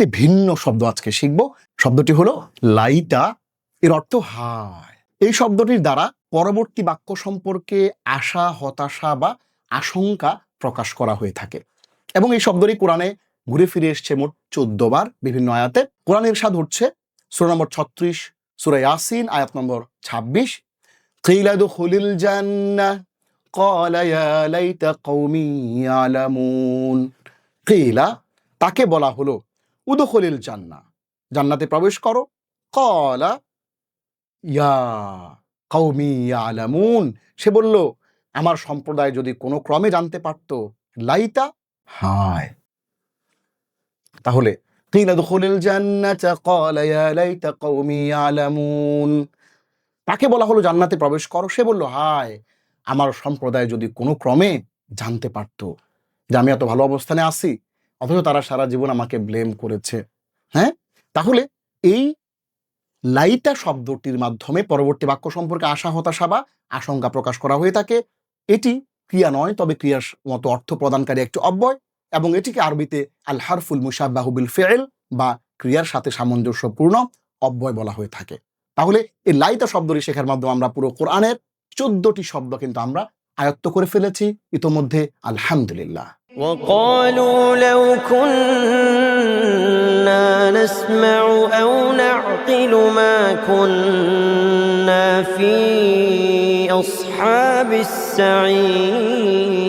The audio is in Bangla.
একটি ভিন্ন শব্দ আজকে শিখব। শব্দটি হলো লাইটা, এর অর্থ হায়। এই শব্দটির দ্বারা পরবর্তী বাক্য সম্পর্কে আশা, হতাশা বা আশঙ্কা প্রকাশ করা হয়ে থাকে। এবং এই শব্দটি কোরআনে ঘুরে ফিরে এসছে মোট চোদ্দ বার বিভিন্ন আয়াতে। কোরআনের স্বাদ হচ্ছে সুর নম্বর ছত্রিশ, সুরা ইয়াসিন, আয়াত নম্বর ছাব্বিশ। খিলাদু খুলিল জান্না কলায়ালাইতা কৌমি আলামুন তাকে বলা হলো উদখলিল জান্না। জান্নাতে প্রবেশ করো। কলা ইয়া কৌমি আলামুন সে বলল, আমার সম্প্রদায় যদি কোনো ক্রমে জানতে পারতো, লাইতা হায়। তাহলে তাকে বলা হলো, জান্নাতে প্রবেশ করো। সে বলল, হায়, আমার সম্প্রদায় যদি কোনো ক্রমে জানতে পারতো, যে আমি এত ভালো অবস্থানে আছি অথচ তারা সারা জীবন আমাকে ব্লেম করেছে। হ্যাঁ? তাহলে এই লাইটা শব্দটির মাধ্যমে পরবর্তী বাক্য সম্পর্কে আশা, হতাশা বা আশঙ্কা প্রকাশ করা হয়ে থাকে। এটি ক্রিয়া নয়, তবে ক্রিয়ার মতো অর্থ প্রদানকারী একটি অব্যয় এবং এটিকে আরবিতে আল হারফুল মুসাবাহুবিল ফেল বা ক্রিয়ার সাথে সামঞ্জস্যপূর্ণ অব্যয় বলা হয়ে থাকে। তাহলে এই লাইতা শব্দটি শেখার মাধ্যমে আমরা পুরো কোরআনের চোদ্দটি শব্দ কিন্তু আমরা আয়ত্ত করে ফেলেছি। ইতোমধ্যে আলহামদুলিল্লাহ। وقالوا لو كنا نسمع أو نعقل ما كنا في أصحاب السعير.